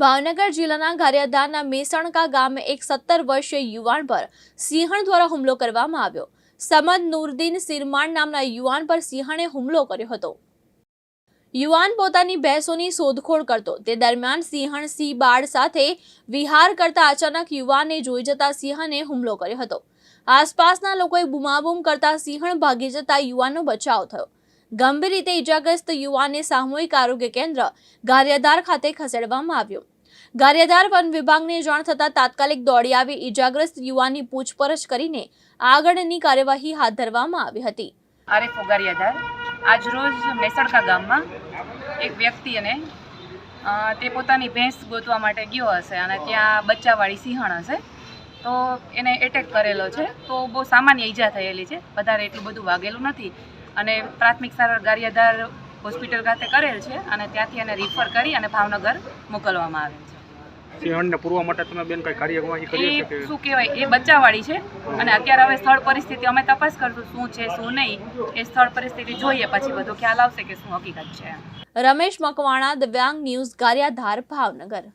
ભાવનગર જિલ્લાના ગારિયાધારના મેસણકા ગામે એક સત્તર વર્ષીય યુવાન પર સિંહણ દ્વારા હુમલો કરવામાં આવ્યો. સમદ નુરદીન સિરમાન નામના યુવાન પર સિંહણે હુમલો કર્યો હતો. યુવાન પોતાની ભેંસોની શોધખોળ કરતો. તે દરમિયાન સિંહણ સિંહ બાળ સાથે વિહાર કરતા અચાનક યુવાનને જોઈ જતા સિંહણે હુમલો કર્યો હતો. આસપાસના લોકોએ બુમાબુમ કરતા સિંહણ ભાગી જતા યુવાનનો બચાવ થયો. ગંભીર રીતે ઇજાગ્રસ્ત યુવાનને સામૂહિક આરોગ્ય કેન્દ્ર ગારિયાધાર ખાતે ખસેડવામાં આવ્યો. ગારિયાધાર વન વિભાગને જાણ થતાં તાત્કાલિક દોડી આવી ઇજાગ્રસ્ત યુવાનની પૂછપરછ કરીને આગળની કાર્યવાહી હાથ ધરવામાં આવી હતી. આરિફ આજ આજરોજ મેસડકા ગામમાં એક વ્યક્તિને તે પોતાની ભેંસ ગોતવા માટે ગયો હશે અને ત્યાં બચ્ચાવાળી સિંહણ હશે. તો એને એટેક કરેલો છે. તો બહુ સામાન્ય ઈજા થયેલી છે. વધારે એટલું બધું વાગેલું નથી. અને પ્રાથમિક સારવાર ગારિયાધાર હોસ્પિટલ ખાતે કરેલ છે અને ત્યાંથી એને રિફર કરી અને ભાવનગર મોકલવામાં આવેલ છે. સિંહણને પૂરવા માટે તમે બેન કઈ કાર્યવાહી કરી છે એ કે? શું કહેવાય? એ બચ્ચાવાળી છે અને અત્યારે હવે સ્થળ પરિસ્થિતિ અમે તપાસ કરશું શું છે શું નહીં. એ સ્થળ પરિસ્થિતિ જોઈએ પછી બધો ખ્યાલ આવશે કે શું હકીકત છે. રમેશ મકવાણા દિવ્યાંગ ન્યૂઝ ગારિયાધાર ભાવનગર.